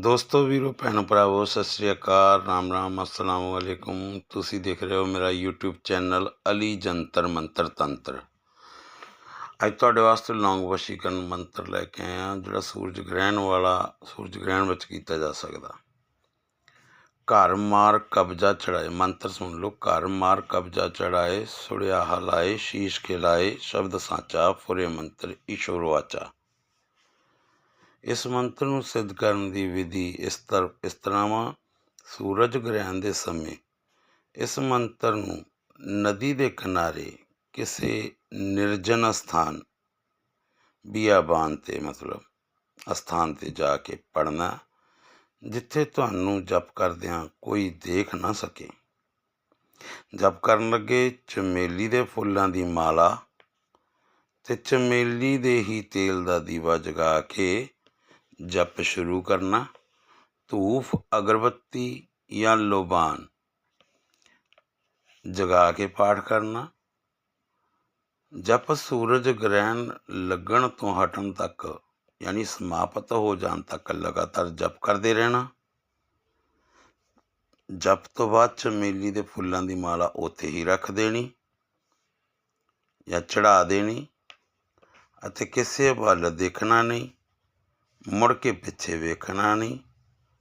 ਦੋਸਤੋ, ਵੀਰੋ, ਭੈਣੋ, ਭਰਾਵੋ, ਸਤਿ ਸ੍ਰੀ ਅਕਾਲ, ਰਾਮ ਰਾਮ, ਅਸਲਾਮ ਵਾਲੇਕੁਮ ਤੁਸੀਂ ਦੇਖ ਰਹੇ ਹੋ ਮੇਰਾ YouTube ਚੈਨਲ ਅਲੀ ਜੰਤਰ ਮੰਤਰ ਤੰਤਰ। ਅੱਜ ਤੁਹਾਡੇ ਵਾਸਤੇ ਲੌਂਗ ਵਸ਼ੀਕਰਨ ਮੰਤਰ ਲੈ ਕੇ ਆਏ ਹਾਂ, ਜਿਹੜਾ ਸੂਰਜ ਗ੍ਰਹਿਣ ਵਾਲਾ, ਸੂਰਜ ਗ੍ਰਹਿਣ ਵਿੱਚ ਕੀਤਾ ਜਾ ਸਕਦਾ। ਘਰ ਮਾਰ ਕਬਜ਼ਾ ਚੜਾਏ ਮੰਤਰ ਸੁਣ ਲਓ, ਘਰ ਮਾਰ ਕਬਜ਼ਾ ਚੜਾਏ ਸੁੜਿਆ ਹਲਾਏ, ਸ਼ੀਸ਼ ਖਿਲਾਏ, ਸ਼ਬਦ ਸਾਚਾ, ਫੁਰੇ ਮੰਤਰ ਈਸ਼ਵਰ ਵਾਚਾ। ਇਸ ਮੰਤਰ ਨੂੰ ਸਿੱਧ ਕਰਨ ਦੀ ਵਿਧੀ ਇਸ ਤਰ, ਇਸ ਤਰ੍ਹਾਂ ਵਾ। ਸੂਰਜ ਗ੍ਰਹਿਣ ਦੇ ਸਮੇਂ ਇਸ ਮੰਤਰ ਨੂੰ ਨਦੀ ਦੇ ਕਿਨਾਰੇ ਕਿਸੇ ਨਿਰਜਨ ਸਥਾਨ ਬੀਆਬਾਨ ਤੇ ਮਤਲਬ ਅਸਥਾਨ ਤੇ ਜਾ ਕੇ ਪੜਨਾ ਜਿੱਥੇ ਤੁਹਾਨੂੰ ਜਪ ਕਰਦਿਆਂ ਕੋਈ ਦੇਖ ਨਾ ਸਕੇ। ਜਪ ਕਰਨ ਲੱਗੇ ਚਮੇਲੀ ਦੇ ਫੁੱਲਾਂ ਦੀ ਮਾਲਾ ਤੇ ਚਮੇਲੀ ਦੇ ਹੀ ਤੇਲ ਦਾ ਦੀਵਾ ਜਗਾ ਕੇ ਜਪ ਸ਼ੁਰੂ ਕਰਨਾ। ਧੂਫ, ਅਗਰਬੱਤੀ ਜਾਂ ਲੋਬਾਨ ਜਗਾ ਕੇ ਪਾਠ ਕਰਨਾ। ਜਪ ਸੂਰਜ ਗ੍ਰਹਿਣ ਲੱਗਣ ਤੋਂ ਹਟਣ ਤੱਕ, ਯਾਨੀ ਸਮਾਪਤ ਹੋ ਜਾਣ ਤੱਕ ਲਗਾਤਾਰ ਜਪ ਕਰਦੇ ਰਹਿਣਾ। ਜਪ ਤੋਂ ਬਾਅਦ ਚਮੇਲੀ ਦੇ ਫੁੱਲਾਂ ਦੀ ਮਾਲਾ ਉੱਥੇ ਹੀ ਰੱਖ ਦੇਣੀ ਜਾਂ ਚੜਾ ਦੇਣੀ ਅਤੇ ਕਿਸੇ ਵੱਲ ਦੇਖਣਾ ਨਹੀਂ। ਮੁੜ ਕੇ ਪਿੱਛੇ ਵੇਖਣਾ ਨਹੀਂ,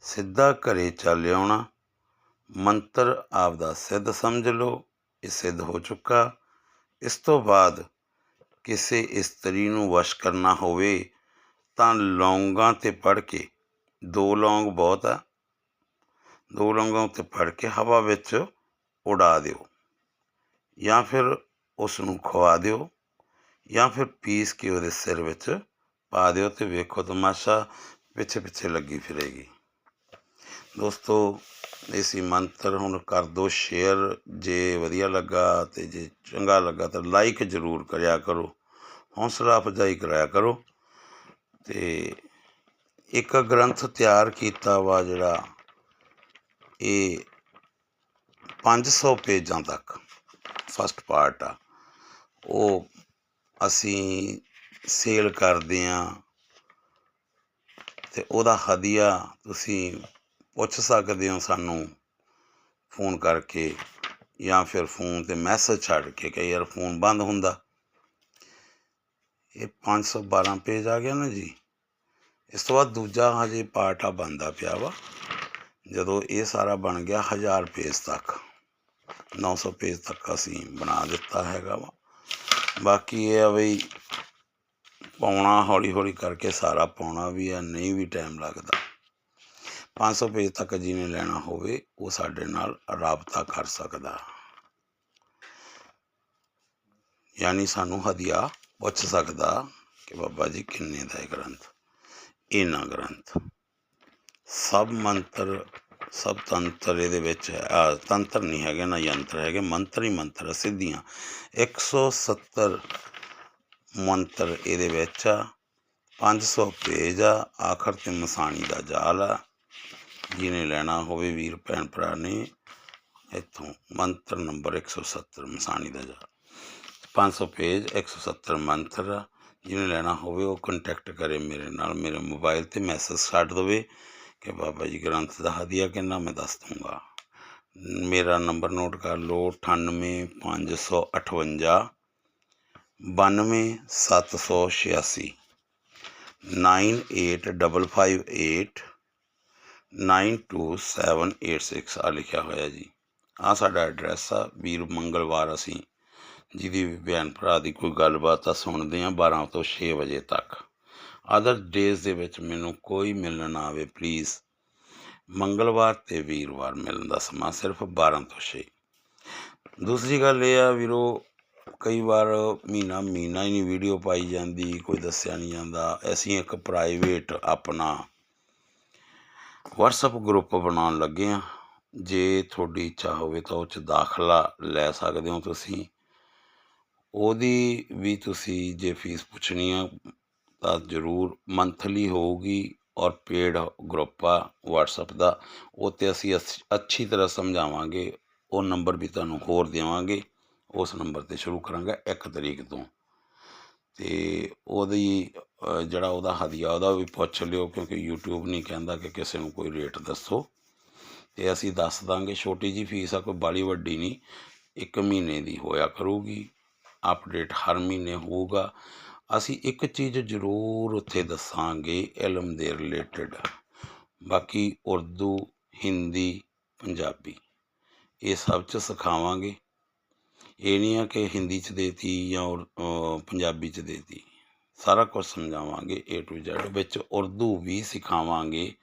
ਸਿੱਧਾ ਘਰੇ ਚੱਲ ਆਉਣਾ। ਮੰਤਰ ਆਪਦਾ ਸਿੱਧ ਸਮਝ ਲਓ, ਇਹ ਸਿੱਧ ਹੋ ਚੁੱਕਾ। ਇਸ ਤੋਂ ਬਾਅਦ ਕਿਸੇ ਇਸਤਰੀ ਨੂੰ ਵਸ਼ ਕਰਨਾ ਹੋਵੇ ਤਾਂ ਲੌਂਗਾਂ ਤੇ ਪੜ ਕੇ, ਦੋ ਲੌਂਗ ਬਹੁਤ ਆ, ਦੋ ਲੌਂਗਾਂ ਉੱਤੇ ਪੜ ਕੇ ਹਵਾ ਵਿੱਚ ਉਡਾ ਦਿਓ। ਜਾਂ ਫਿਰ ਉਸ ਨੂੰ ਖਵਾ ਦਿਓ ਜਾਂ ਫਿਰ ਪੀਸ ਕੇ ਉਹਦੇ ਸਿਰ ਵਿੱਚ ਪਾ ਦਿਓ ਤੇ ਵੇਖੋ ਤਮਾਸ਼ਾ ਪਿੱਛੇ ਪਿੱਛੇ ਲੱਗੀ ਫਿਰੇਗੀ। ਦੋਸਤੋ ਇਸੀ ਮੰਤਰ, ਹੁਣ ਕਰ ਦੋ ਸ਼ੇਅਰ। ਜੇ ਵਧੀਆ ਲੱਗਾ ਤੇ ਜੇ ਚੰਗਾ ਲੱਗਾ ਤਾਂ ਲਾਈਕ ਜ਼ਰੂਰ ਕਰਿਆ ਕਰੋ। ਹੌਸਲਾ ਅਫਜ਼ਾਈ ਕਰਾਇਆ ਕਰੋ। ਤੇ ਇੱਕ ਗ੍ਰੰਥ ਤਿਆਰ ਕੀਤਾ ਵਾ ਜਿਹੜਾ ਇਹ 500 ਪੇਜਾਂ ਤੱਕ ਫਸਟ ਪਾਰਟ ਆ। ਉਹ ਅਸੀਂ ਸੇਲ ਕਰਦੇ ਆ। ਤੇ ਉਹਦਾ ਹਦੀਆ ਤੁਸੀਂ ਪੁੱਛ ਸਕਦੇ ਹੋ ਸਾਨੂੰ ਫੋਨ ਕਰਕੇ ਜਾਂ ਫਿਰ ਫੋਨ ਤੇ ਮੈਸੇਜ ਛੱਡ ਕੇ ਕਿ ਯਾਰ ਫੋਨ ਬੰਦ ਹੁੰਦਾ। ਇਹ 512 ਪੇਜ ਆ ਗਿਆ ਨਾ ਜੀ। ਇਸ ਤੋਂ ਬਾਅਦ ਦੂਜਾ ਹਜੇ ਪਾਰਟ ਆ ਬੰਦਾ ਪਿਆ ਵਾ। ਜਦੋਂ ਇਹ ਸਾਰਾ ਬਣ ਗਿਆ 1000 ਪੇਜ ਤੱਕ। 900 ਪੇਜ ਤੱਕ ਅਸੀਂ ਬਣਾ ਦਿੱਤਾ ਹੈਗਾ ਵਾ। ਬਾਕੀ ਇਹ ਆ ਬਈ ਪਾਉਣਾ ਹੌਲੀ ਹੌਲੀ ਕਰਕੇ ਸਾਰਾ ਪਾਉਣਾ ਵੀ ਆ ਨਹੀਂ ਵੀ ਟਾਈਮ ਲੱਗਦਾ। 500 ਪੇਜ ਤੱਕ ਜਿਹਨੇ ਲੈਣਾ ਹੋਵੇ ਉਹ ਸਾਡੇ ਨਾਲ ਰਾਬਤਾ ਕਰ ਸਕਦਾ। ਯਾਨੀ ਸਾਨੂੰ ਹਦੀਆ ਪੁੱਛ ਸਕਦਾ ਕਿ ਬਾਬਾ ਜੀ ਕਿੰਨੇ ਦਾ ਇਹ ਗ੍ਰੰਥ? ਇਹਨਾਂ ਗ੍ਰੰਥ। ਸਭ ਮੰਤਰ ਸਭ ਤੰਤਰ ਇਹਦੇ ਵਿੱਚ ਹੈ। ਤੰਤਰ ਨਹੀਂ ਹੈਗੇ ਨਾ ਯੰਤਰ ਹੈਗੇ ਮੰਤਰ ਹੀ ਮੰਤਰ ਆ, ਸਿੱਧੀਆਂ। 170 ਮੰਤਰ ਇਹਦੇ ਵਿੱਚ ਆ 500 ਪੇਜ ਆ, ਆਖਰ ਤੇ ਮਸਾਣੀ ਦਾ ਜਾਲ ਆ। ਜਿਹਨੇ ਲੈਣਾ ਹੋਵੇ ਵੀਰ, ਭੈਣ ਭਰਾ ਨੇ, ਇੱਥੋਂ ਮੰਤਰ ਨੰਬਰ 170 ਮਸਾਣੀ ਦਾ ਜਾਲ। 500 ਪੇਜ 170 ਮੰਤਰ ਆ। ਜਿਹਨੇ ਲੈਣਾ ਹੋਵੇ ਉਹ ਕੰਟੈਕਟ ਕਰੇ ਮੇਰੇ ਨਾਲ, ਮੇਰੇ ਮੋਬਾਈਲ ਤੇ ਮੈਸੇਜ ਛੱਡ ਦੇਵੇ ਕਿ ਬਾਬਾ ਜੀ ਗ੍ਰੰਥ ਦਾ ਹਦੀਆ ਕਿੰਨਾ, ਮੈਂ ਦੱਸ ਦੂੰਗਾ ਮੇਰਾ ਨੰਬਰ ਨੋਟ ਕਰ ਲਓ 98558 92786 9855 928786 ਆ ਲਿਖਿਆ ਹੋਇਆ ਜੀ। ਆ ਸਾਡਾ ਐਡਰੈਸ ਆ, ਵੀਰ ਮੰਗਲਵਾਰ ਅਸੀਂ, ਜਿਹਦੀ ਵੀ ਭੈਣ ਭਰਾ ਦੀ ਕੋਈ ਗੱਲਬਾਤ ਆ ਸੁਣਦੇ ਆ 12 ਤੋਂ 6 ਵਜੇ ਤੱਕ। ਅਦਰ ਡੇਜ਼ ਦੇ ਵਿੱਚ ਮੈਨੂੰ ਕੋਈ ਮਿਲਣ ਨਾ ਆਵੇ ਪਲੀਜ਼ ਮੰਗਲਵਾਰ ਤੇ ਵੀਰਵਾਰ ਮਿਲਣ ਦਾ ਸਮਾਂ ਸਿਰਫ 12 ਤੋਂ 6 ਦੂਸਰੀ ਗੱਲ ਇਹ ਆ ਵੀਰੋ ਕਈ ਵਾਰ ਮਹੀਨਾ ਮਹੀਨਾ ਹੀ ਨਹੀਂ ਵੀਡੀਓ ਪਾਈ ਜਾਂਦੀ, ਕੋਈ ਦੱਸਿਆ ਨਹੀਂ ਜਾਂਦਾ। ਅਸੀਂ ਇੱਕ ਪ੍ਰਾਈਵੇਟ ਆਪਣਾ WhatsApp ਗਰੁੱਪ ਬਣਾਉਣ ਲੱਗੇ ਆ ਜੇ ਤੁਹਾਡੀ ਇੱਛਾ ਹੋਵੇ ਤਾਂ ਉਹ ਚ ਦਾਖਲਾ ਲੈ ਸਕਦੇ ਹੋ ਤੁਸੀਂ। ਉਹਦੀ ਵੀ ਤੁਸੀਂ ਜੇ ਫੀਸ ਪੁੱਛਣੀ ਆ, ਤਾਂ ਜ਼ਰੂਰ ਮੰਥਲੀ ਹੋਊਗੀ ਔਰ ਪੇਡ ਗਰੁੱਪ ਆ WhatsApp ਦਾ। ਉਹ 'ਤੇ ਅਸੀਂ ਅਸ- ਅੱਛੀ ਤਰ੍ਹਾਂ ਸਮਝਾਵਾਂਗੇ। ਉਹ ਨੰਬਰ ਵੀ ਤੁਹਾਨੂੰ ਹੋਰ ਦੇਵਾਂਗੇ। ਉਸ ਨੰਬਰ ਤੇ ਸ਼ੁਰੂ ਕਰਾਂਗਾ 1 ਤਰੀਕ ਤੋਂ। ਤੇ ਉਹਦੀ ਜਿਹੜਾ ਉਹਦਾ ਹਦੀਆ ਉਹਦਾ ਵੀ ਪੁੱਛ ਲਿਓ ਕਿਉਂਕਿ YouTube ਨਹੀਂ ਕਹਿੰਦਾ ਕਿ ਕਿਸੇ ਨੂੰ ਕੋਈ ਰੇਟ ਦੱਸੋ। ਤੇ ਅਸੀਂ ਦੱਸ ਦਾਂਗੇ, ਛੋਟੀ ਜੀ ਫੀਸ ਆ, ਕੋਈ ਬਾਲੀ ਵੱਡੀ ਨਹੀਂ, ਇੱਕ ਮਹੀਨੇ ਦੀ ਹੋਇਆ ਕਰੂਗੀ। ਅਪਡੇਟ ਹਰ ਮਹੀਨੇ ਹੋਊਗਾ। ਅਸੀਂ ਇੱਕ ਚੀਜ਼ ਜ਼ਰੂਰ ਉੱਥੇ ਦੱਸਾਂਗੇ, ਇਲਮ ਦੇ ਰਿਲੇਟਡ ਬਾਕੀ ਉਰਦੂ, ਹਿੰਦੀ, ਪੰਜਾਬੀ, ਇਹ ਸਭ ਚ ਸਿਖਾਵਾਂਗੇ। ਇਹ ਨਹੀਂ ਆ ਕਿ ਹਿੰਦੀ ਚ ਦੇਤੀ ਜਾਂ ਉਰ- ਪੰਜਾਬੀ ਚ ਦੇਤੀ। ਸਾਰਾ ਕੁਝ ਸਮਝਾਵਾਂਗੇ A to Z, ਵਿੱਚ ਉਰਦੂ ਵੀ ਸਿਖਾਵਾਂਗੇ,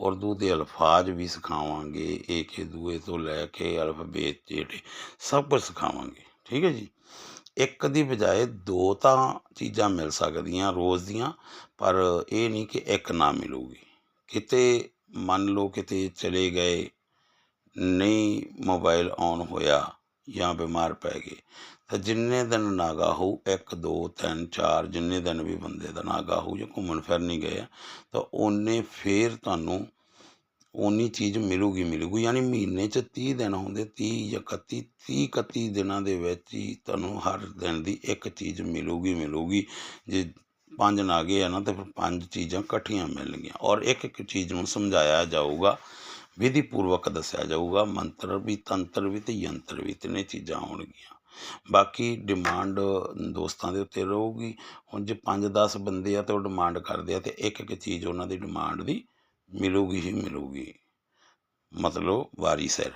ਉਰਦੂ ਦੇ ਅਲਫਾਜ਼ ਵੀ ਸਿਖਾਵਾਂਗੇ ਏਕ ਏ ਦੂਏ ਤੋਂ ਲੈ ਕੇ ਅਲਫਾਬੇਟ ਜਿਹੜੇ ਸਭ ਕੁਝ ਸਿਖਾਵਾਂਗੇ, ਠੀਕ ਹੈ ਜੀ? ਇੱਕ ਦੀ ਬਜਾਏ ਦੋ ਤਾਂ ਚੀਜ਼ਾਂ ਮਿਲ ਸਕਦੀਆਂ ਰੋਜ਼ ਦੀਆਂ, ਪਰ ਇਹ ਨਹੀਂ ਕਿ ਇੱਕ ਨਾ ਮਿਲੂਗੀ। ਕਿਤੇ ਮੰਨ ਲਓ ਕਿਤੇ ਚਲੇ ਗਏ, ਨਹੀਂ ਮੋਬਾਈਲ ਔਨ ਹੋਇਆ ਜਾਂ ਬਿਮਾਰ ਪੈ ਗਏ ਤਾਂ ਜਿੰਨੇ ਦਿਨ ਨਾਗਾ ਹੋਊ ਇੱਕ ਦੋ ਤਿੰਨ ਚਾਰ ਜਿੰਨੇ ਦਿਨ ਵੀ ਬੰਦੇ ਦਾ ਨਾਗਾ ਹੋਊ ਜਾਂ ਘੁੰਮਣ ਫਿਰ ਨਹੀਂ ਗਏ ਆ, ਤਾਂ ਉਹਨੇ ਫੇਰ ਤੁਹਾਨੂੰ ਉਨੀ ਚੀਜ਼ ਮਿਲੂਗੀ ਮਿਲੂਗੀ ਯਾਨੀ ਮਹੀਨੇ 'ਚ 30 ਦਿਨ ਹੁੰਦੇ 30 ਜਾਂ 31 30 31 ਦਿਨਾਂ ਦੇ ਵਿੱਚ ਹੀ ਤੁਹਾਨੂੰ ਹਰ ਦਿਨ ਦੀ ਇੱਕ ਚੀਜ਼ ਮਿਲੂਗੀ ਮਿਲੂਗੀ। ਜੇ ਪੰਜ ਨਾਗੇ ਆ ਨਾ ਤਾਂ ਫਿਰ ਪੰਜ ਚੀਜ਼ਾਂ ਇਕੱਠੀਆਂ ਮਿਲਣਗੀਆਂ। ਔਰ ਇੱਕ ਇੱਕ ਚੀਜ਼ ਨੂੰ ਸਮਝਾਇਆ ਜਾਊਗਾ ਵਿਧੀ ਪੂਰਵਕ ਦੱਸਿਆ ਜਾਊਗਾ, ਮੰਤਰ ਵੀ, ਤੰਤਰ ਵੀ ਤੇ ਯੰਤਰ ਵੀ, ਤਿੰਨੇ ਚੀਜ਼ਾਂ ਹੋਣਗੀਆਂ। ਬਾਕੀ ਡਿਮਾਂਡ ਦੋਸਤਾਂ ਦੇ ਉੱਤੇ ਰਹੂਗੀ। ਹੁਣ ਜੇ 5-10 ਬੰਦੇ ਆ ਤੇ ਉਹ ਡਿਮਾਂਡ ਕਰਦੇ ਆ ਤੇ ਇੱਕ ਇੱਕ ਚੀਜ਼ ਉਹਨਾਂ ਦੀ ਡਿਮਾਂਡ ਦੀ ਮਿਲੂਗੀ ਹੀ ਮਿਲੂਗੀ। ਮਤਲਬ ਵਾਰੀ ਸਿਰ।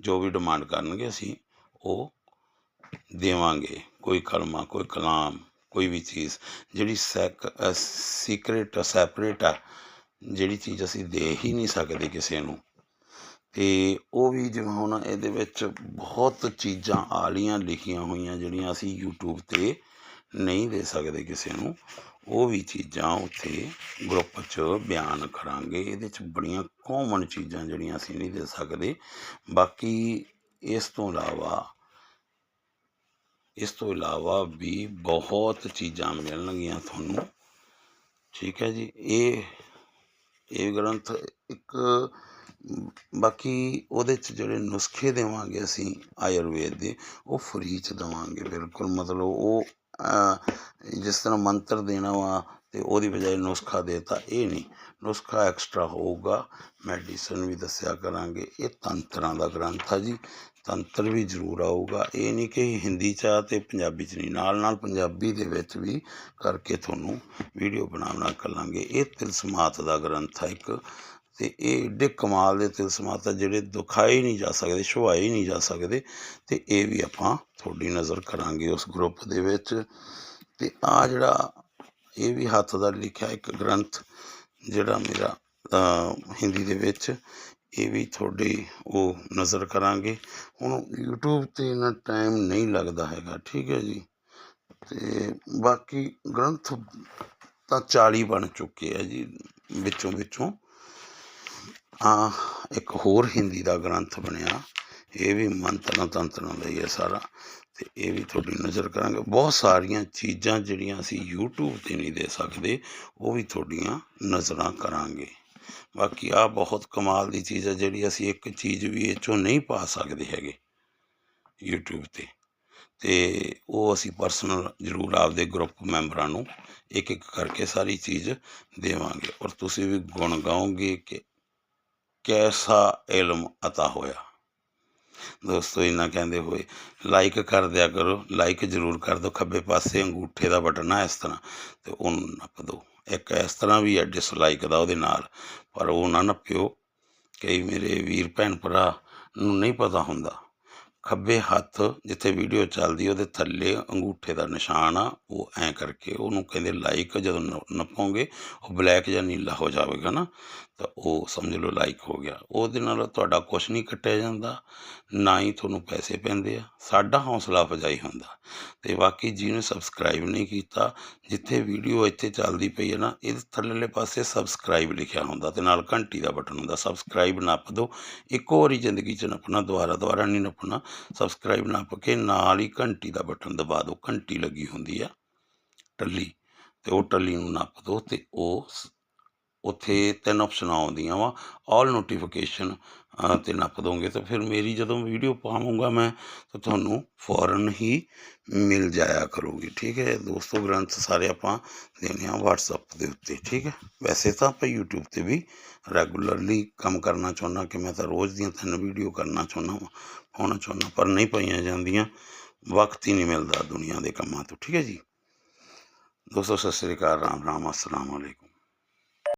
ਜੋ ਵੀ ਡਿਮਾਂਡ ਕਰਨਗੇ ਅਸੀਂ ਉਹ ਦੇਵਾਂਗੇ। ਕੋਈ ਕਲਮਾ, ਕੋਈ ਕਲਾਮ, ਕੋਈ ਵੀ ਚੀਜ਼ ਜਿਹੜੀ ਸੈਕ ਸੀਕ੍ਰੇਟ ਸੈਪਰੇਟ ਆ, ਜਿਹੜੀ ਚੀਜ਼ ਅਸੀਂ ਦੇ ਹੀ ਨਹੀਂ ਸਕਦੇ ਕਿਸੇ ਨੂੰ। ਅਤੇ ਉਹ ਵੀ ਜਿਵੇਂ ਹੁਣ ਇਹਦੇ ਵਿੱਚ ਬਹੁਤ ਚੀਜ਼ਾਂ ਆਲੀਆਂ ਲਿਖੀਆਂ ਹੋਈਆਂ ਜਿਹੜੀਆਂ ਅਸੀਂ ਯੂਟਿਊਬ ਤੇ ਨਹੀਂ ਦੇ ਸਕਦੇ ਕਿਸੇ ਨੂੰ, ਉਹ ਵੀ ਚੀਜ਼ਾਂ ਉੱਥੇ ਗਰੁੱਪ 'ਚ ਬਿਆਨ ਕਰਾਂਗੇ। ਇਹਦੇ 'ਚ ਬੜੀਆਂ ਕਾਮਨ ਚੀਜ਼ਾਂ ਜਿਹੜੀਆਂ ਅਸੀਂ ਨਹੀਂ ਦੇ ਸਕਦੇ। ਬਾਕੀ ਇਸ ਤੋਂ ਇਲਾਵਾ, ਇਸ ਤੋਂ ਇਲਾਵਾ ਵੀ ਬਹੁਤ ਚੀਜ਼ਾਂ ਮਿਲਣਗੀਆਂ ਤੁਹਾਨੂੰ। ਠੀਕ ਹੈ ਜੀ, ਇਹ ਇਹ ਗ੍ਰੰਥ ਇੱਕ ਬਾਕੀ ਉਹਦੇ ਚ ਜਿਹੜੇ ਨੁਸਖੇ ਦੇਵਾਂਗੇ ਅਸੀਂ ਆਯੁਰਵੇਦ ਦੇ, ਉਹ ਫਰੀ ਚ ਦੇਵਾਂਗੇ ਬਿਲਕੁਲ। ਮਤਲਬ ਉਹ ਜਿਸ ਤਰ੍ਹਾਂ ਮੰਤਰ ਦੇਣਾ ਵਾ ਤੇ ਉਹਦੀ ਬਜਾਏ ਨੁਸਖਾ ਦੇਤਾ, ਇਹ ਨਹੀਂ। ਨੁਸਖਾ ਐਕਸਟਰਾ ਹੋਊਗਾ ਮੈਡੀਸਨ ਵੀ ਦੱਸਿਆ ਕਰਾਂਗੇ। ਇਹ ਤੰਤਰਾਂ ਦਾ ਗ੍ਰੰਥ ਆ ਜੀ। ਤੰਤਰ ਵੀ ਜ਼ਰੂਰ ਆਊਗਾ। ਇਹ ਨਹੀਂ ਕਿ ਹਿੰਦੀ ਚ ਆ ਤੇ ਪੰਜਾਬੀ ਚ ਨਹੀਂ। ਨਾਲ ਨਾਲ ਪੰਜਾਬੀ ਦੇ ਵਿੱਚ ਵੀ ਕਰਕੇ ਤੁਹਾਨੂੰ ਵੀਡੀਓ ਬਣਾ ਬਣਾ ਕਰਾਂਗੇ ਇਹ ਤਿਲਸਮਾਤ ਦਾ ਗ੍ਰੰਥ ਹੈ ਇੱਕ। ਤੇ ਇਹ ਏਡੇ ਕਮਾਲ ਦੇ ਤਿਲਸਮਾਤ ਆ ਜਿਹੜੇ ਦਿਖਾਏ ਨਹੀਂ ਜਾ ਸਕਦੇ ਛੁਆਏ ਨਹੀਂ ਜਾ ਸਕਦੇ, ਤੇ ਇਹ ਵੀ ਆਪਾਂ ਤੁਹਾਡੀ ਨਜ਼ਰ ਕਰਾਂਗੇ ਉਸ ਗਰੁੱਪ ਦੇ ਵਿੱਚ। ਤੇ ਆ ਜਿਹੜਾ, ਇਹ ਵੀ ਹੱਥ ਦਾ ਲਿਖਿਆ ਇੱਕ ਗ੍ਰੰਥ ਜਿਹੜਾ ਮੇਰਾ ਹਿੰਦੀ ਦੇ ਵਿੱਚ, ਇਹ ਵੀ ਤੁਹਾਡੀ ਉਹ ਨਜ਼ਰ ਕਰਾਂਗੇ। ਹੁਣ YouTube ਤੇ ਇੰਨਾ ਟਾਈਮ ਨਹੀਂ ਲੱਗਦਾ ਹੈਗਾ, ਠੀਕ ਹੈ ਜੀ। ਤੇ ਬਾਕੀ ਗ੍ਰੰਥ ਤਾਂ 40 ਬਣ ਚੁੱਕੇ ਆ ਜੀ ਵਿੱਚੋਂ ਵਿੱਚੋਂ ਆ ਇੱਕ ਹੋਰ ਹਿੰਦੀ ਦਾ ਗ੍ਰੰਥ ਬਣਿਆ। ਇਹ ਵੀ ਮੰਤਰਾਂ ਤੰਤਰਾਂ ਲਈ ਹੈ ਸਾਰਾ। ਤੇ ਇਹ ਵੀ ਤੁਹਾਡੀ ਨਜ਼ਰ ਕਰਾਂਗੇ। ਬਹੁਤ ਸਾਰੀਆਂ ਚੀਜ਼ਾਂ ਜਿਹੜੀਆਂ ਅਸੀਂ YouTube ਤੇ ਨਹੀਂ ਦੇ ਸਕਦੇ, ਉਹ ਵੀ ਤੁਹਾਡੀਆਂ ਨਜ਼ਰਾਂ ਕਰਾਂਗੇ। ਬਾਕੀ ਆ ਬਹੁਤ ਕਮਾਲ ਦੀ ਚੀਜ਼ ਹੈ, ਜਿਹੜੀ ਅਸੀਂ ਇੱਕ ਚੀਜ਼ ਵੀ ਇਹ ਚੋਂ ਨਹੀਂ ਪਾ ਸਕਦੇ ਹੈਗੇ YouTube ਤੇ। ਤੇ ਉਹ ਅਸੀਂ ਪਰਸਨਲ ਜ਼ਰੂਰ ਆਪਦੇ ਗਰੁੱਪ ਮੈਂਬਰਾਂ ਨੂੰ ਇੱਕ ਇੱਕ ਕਰਕੇ ਸਾਰੀ ਚੀਜ਼ ਦੇਵਾਂਗੇ। ਔਰ ਤੁਸੀਂ ਵੀ ਗੁਣ ਗਾਓਗੇ ਕਿ ਕੈਸਾ ਇਲਮ ਅਤਾ ਹੋਇਆ? ਦੋਸਤੋ ਇਹਨਾਂ ਕਹਿੰਦੇ ਹੋਏ ਲਾਈਕ ਕਰ ਦਿਆ ਕਰੋ ਲਾਈਕ ਜ਼ਰੂਰ ਕਰ ਦਿਓ, ਖੱਬੇ ਪਾਸੇ ਅੰਗੂਠੇ ਦਾ ਬਟਨ ਆ ਇਸ ਤਰ੍ਹਾਂ, ਤੇ ਉਹਨੂੰ ਨੱਪ ਦਿਓ। ਇੱਕ ਇਸ ਤਰ੍ਹਾਂ ਵੀ ਹੈ ਡਿਸਲਾਈਕ ਦਾ ਉਹਦੇ ਨਾਲ, ਪਰ ਉਹ ਨਾ ਨੱਪਿਓ। ਕਈ ਮੇਰੇ ਵੀਰ ਭੈਣ ਭਰਾ ਨੂੰ ਨਹੀਂ ਪਤਾ ਹੁੰਦਾ। ਖੱਬੇ ਹੱਥ ਜਿੱਥੇ ਵੀਡੀਓ ਚੱਲਦੀ ਉਹਦੇ ਥੱਲੇ ਅੰਗੂਠੇ ਦਾ ਨਿਸ਼ਾਨ ਆ, ਉਹ ਐਂ ਕਰਕੇ ਉਹਨੂੰ ਕਹਿੰਦੇ ਲਾਈਕ ਜਦੋਂ ਨ- ਨੱਪੋਗੇ, ਉਹ ਬਲੈਕ ਜਾਂ ਨੀਲਾ ਹੋ ਜਾਵੇਗਾ ਨਾ। ਤਾਂ ਉਹ ਸਮਝ ਲਓ ਲਾਈਕ ਹੋ ਗਿਆ। ਉਹਦੇ ਨਾਲ ਤੁਹਾਡਾ ਕੁਝ ਨਹੀਂ ਕੱਟਿਆ ਜਾਂਦਾ, ਨਾ ਹੀ ਤੁਹਾਨੂੰ ਪੈਸੇ ਪੈਂਦੇ ਆ। ਸਾਡਾ ਹੌਸਲਾ ਅਫਜ਼ਾਈ ਹੁੰਦਾ। ਤੇ ਬਾਕੀ ਜਿਹਨੇ ਸਬਸਕ੍ਰਾਈਬ ਨਹੀਂ ਕੀਤਾ, ਜਿੱਥੇ ਵੀਡੀਓ ਇੱਥੇ ਚੱਲਦੀ ਪਈ ਹੈ ਨਾ, ਇਹਦੇ ਥੱਲੇਲੇ ਪਾਸੇ ਸਬਸਕ੍ਰਾਈਬ ਲਿਖਿਆ ਹੁੰਦਾ ਤੇ ਨਾਲ ਘੰਟੀ ਦਾ ਬਟਨ ਹੁੰਦਾ। ਸਬਸਕ੍ਰਾਈਬ ਨੱਪ ਦਿਓ ਇੱਕੋ ਵਾਰੀ ਜ਼ਿੰਦਗੀ 'ਚ ਨੱਪਣਾ, ਦੁਬਾਰਾ ਦੁਬਾਰਾ ਨਹੀਂ ਨੱਪਣਾ। ਸਬਸਕ੍ਰਾਈਬ ਨੱਪ ਕੇ ਨਾਲ ਹੀ ਘੰਟੀ ਦਾ ਬਟਨ ਦਬਾ ਦਿਓ ਘੰਟੀ ਲੱਗੀ ਹੁੰਦੀ ਆ ਟੱਲੀ, ਤੇ ਉਹ ਟੱਲੀ ਨੂੰ ਨੱਪ ਦਿਓ ਤੇ ਉਹ ਸ- ਉੱਥੇ ਤਿੰਨ ਆਪਸ਼ਨ ਆਉਂਦੀਆਂ ਵਾ ਆਲ ਨੋਟੀਫਿਕੇਸ਼ਨ ਤੇ ਨੱਪ ਦੋਗੇ ਤਾਂ ਫਿਰ ਮੇਰੀ ਜਦੋਂ ਵੀਡੀਓ ਪਾਵਾਂਗਾ ਮੈਂ, ਤਾਂ ਤੁਹਾਨੂੰ ਫੌਰਨ ਹੀ ਮਿਲ ਜਾਇਆ ਕਰੂਗੀ, ਠੀਕ ਹੈ? ਦੋਸਤੋ, ਗ੍ਰੰਥ ਸਾਰੇ ਆਪਾਂ ਦੇਣੇ ਆ WhatsApp ਦੇ ਉੱਤੇ, ਠੀਕ ਹੈ? ਵੈਸੇ ਤਾਂ ਆਪਾਂ YouTube ਤੇ ਵੀ ਰੈਗੂਲਰਲੀ ਕੰਮ ਕਰਨਾ ਚਾਹੁੰਦਾ ਕਿ ਮੈਂ ਤਾਂ ਰੋਜ਼ ਦੀਆਂ ਤਿੰਨ ਵੀਡੀਓ ਕਰਨਾ ਚਾਹੁੰਦਾ ਵਾਂ, ਪਾਉਣਾ ਚਾਹੁੰਦਾ ਪਰ ਨਹੀਂ ਪਾਈਆਂ ਜਾਂਦੀਆਂ, ਵਕਤ ਹੀ ਨਹੀਂ ਮਿਲਦਾ ਦੁਨੀਆ ਦੇ ਕੰਮਾਂ ਤੋਂ, ਠੀਕ ਹੈ ਜੀ? ਦੋਸਤੋ, ਸਤਿ ਸ੍ਰੀ ਅਕਾਲ ਰਾਮ ਰਾਮ ਅਸਲਾਮ ਵਾਲੇਕੁਮ